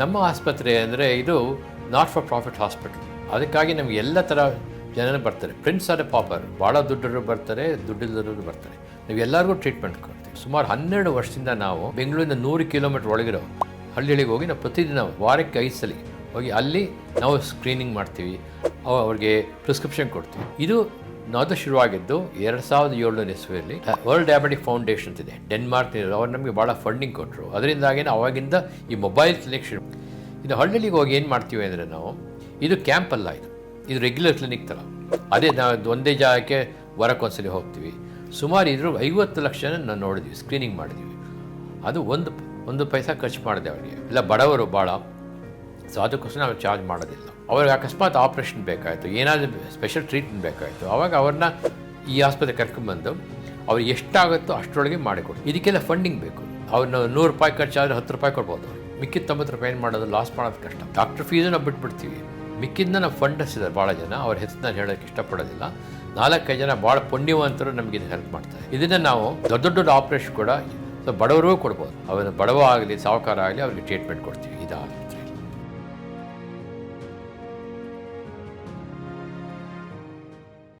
ನಮ್ಮ ಆಸ್ಪತ್ರೆ ಅಂದರೆ ಇದು ನಾಟ್ ಫಾರ್ ಪ್ರಾಫಿಟ್ ಹಾಸ್ಪಿಟಲ್ ಅದಕ್ಕಾಗಿ ನಮಗೆ ಎಲ್ಲ ಥರ ಜನರು ಬರ್ತಾರೆ. ಪ್ರಿನ್ಸ್ ಆದ ಪಾಪರ್ ಭಾಳ ದುಡ್ಡರು ಬರ್ತಾರೆ, ದುಡ್ಡಿಲ್ಲದವರು ಬರ್ತಾರೆ. ನೀವು ಎಲ್ಲರಿಗೂ ಟ್ರೀಟ್ಮೆಂಟ್ ಕೊಡ್ತೀವಿ. ಸುಮಾರು ಹನ್ನೆರಡು ವರ್ಷದಿಂದ ನಾವು ಬೆಂಗಳೂರಿಂದ ನೂರು ಕಿಲೋಮೀಟ್ರ್ ಒಳಗಿರೋ ಹಳ್ಳಿಗಳಿಗೆ ಹೋಗಿ ನಾವು ಪ್ರತಿದಿನ ವಾರಕ್ಕೆ ಐದು ಸಲ ಹೋಗಿ ಅಲ್ಲಿ ನಾವು ಸ್ಕ್ರೀನಿಂಗ್ ಮಾಡ್ತೀವಿ. ಅವ್ರಿಗೆ ಪ್ರಿಸ್ಕ್ರಿಪ್ಷನ್ ಕೊಡ್ತೀವಿ. ಇದು ಅದು ಶುರುವಾಗಿದ್ದು ಎರಡು ಸಾವಿರದ ಏಳನೇ ಇಸ್ವಿಯಲ್ಲಿ ವರ್ಲ್ಡ್ ಡಯಾಬಿಟಿಕ್ ಫೌಂಡೇಶನ್ ಇದೆ. ಡೆನ್ಮಾರ್ಕ್ ಅವ್ರು ನಮಗೆ ಭಾಳ ಫಂಡಿಂಗ್ ಕೊಟ್ಟರು ಅದರಿಂದಾಗೇನೆ ಅವಾಗಿಂದ ಈ ಮೊಬೈಲ್ ಕ್ಲಿನಿಕ್ ಶುರು ಇದು ಹಳ್ಳಿಗೆ ಹೋಗಿ ಏನು ಮಾಡ್ತೀವಿ ಅಂದರೆ ನಾವು, ಇದು ಕ್ಯಾಂಪ್ ಅಲ್ಲ ಇದು. ಇದು ರೆಗ್ಯುಲರ್ ಕ್ಲಿನಿಕ್ ಥರ ಅದೇ ನಾವು ಒಂದೇ ಜಾಗಕ್ಕೆ ವಾರಕ್ಕೊಂದ್ಸಲಿ ಹೋಗ್ತೀವಿ. ಸುಮಾರು ಇದ್ರ ಐವತ್ತು ಲಕ್ಷನ ನಾವು ನೋಡಿದ್ವಿ ಸ್ಕ್ರೀನಿಂಗ್ ಮಾಡಿದ್ವಿ. ಅದು ಒಂದು ಒಂದು ಪೈಸಾ ಖರ್ಚು ಮಾಡಿದೆ ಅವರಿಗೆ. ಇಲ್ಲ, ಬಡವರು ಭಾಳ. ಸೊ ಅದಕ್ಕೋಸ್ಕರ ನಾವು ಚಾರ್ಜ್ ಮಾಡೋದಿಲ್ಲ. ಅವ್ರಿಗೆ ಅಕಸ್ಮಾತ್ ಆಪ್ರೇಷನ್ ಬೇಕಾಯಿತು, ಏನಾದರೂ ಸ್ಪೆಷಲ್ ಟ್ರೀಟ್ಮೆಂಟ್ ಬೇಕಾಯಿತು. ಅವಾಗ ಅವ್ರನ್ನ ಈ ಆಸ್ಪತ್ರೆ ಕರ್ಕೊಂಡ್ಬಂದು ಅವ್ರಿಗೆ ಎಷ್ಟಾಗುತ್ತೋ ಅಷ್ಟರೊಳಗೆ ಮಾಡಿಕೊಡಿ. ಇದಕ್ಕೆಲ್ಲ ಫಂಡಿಂಗ್ ಬೇಕು. ಅವ್ರನ್ನ ನೂರು ರೂಪಾಯಿ ಖರ್ಚಾದರೆ ಹತ್ತು ರೂಪಾಯಿ ಕೊಡ್ಬೋದು. ಮಿಕ್ಕಿದ ತೊಂಬತ್ತು ರೂಪಾಯಿ ಏನು ಮಾಡೋದು? ಲಾಸ್ ಮಾಡೋದು ಕಷ್ಟ. ಡಾಕ್ಟರ್ ಫೀಸು ನಾವು ಬಿಟ್ಬಿಡ್ತೀವಿ. ಮಿಕ್ಕಿದ್ನ ನಾವು ಫಂಡ್ ಹಚ್ಚಿದ್ದಾರೆ ಭಾಳ ಜನ. ಅವ್ರ ಹೆಸರು ನಾನು ಹೇಳೋಕ್ಕೆ ಇಷ್ಟಪಡೋದಿಲ್ಲ. ನಾಲ್ಕೈದು ಜನ ಭಾಳ ಪುಣ್ಯವಂತರು ನಮಗೆ ಇದು ಹೆಲ್ಪ್ ಮಾಡ್ತಾರೆ. ಇದನ್ನು ನಾವು ದೊಡ್ಡ ದೊಡ್ಡ ಆಪ್ರೇಷನ್ ಕೂಡ, ಸೊ ಬಡವರಿಗೂ ಕೊಡ್ಬೋದು. ಅವರ ಬಡವ ಆಗಲಿ, ಸಾಹುಕಾರ ಆಗಲಿ, ಅವ್ರಿಗೆ ಟ್ರೀಟ್ಮೆಂಟ್ ಕೊಡ್ತೀವಿ. ಇದಾಗಲಿ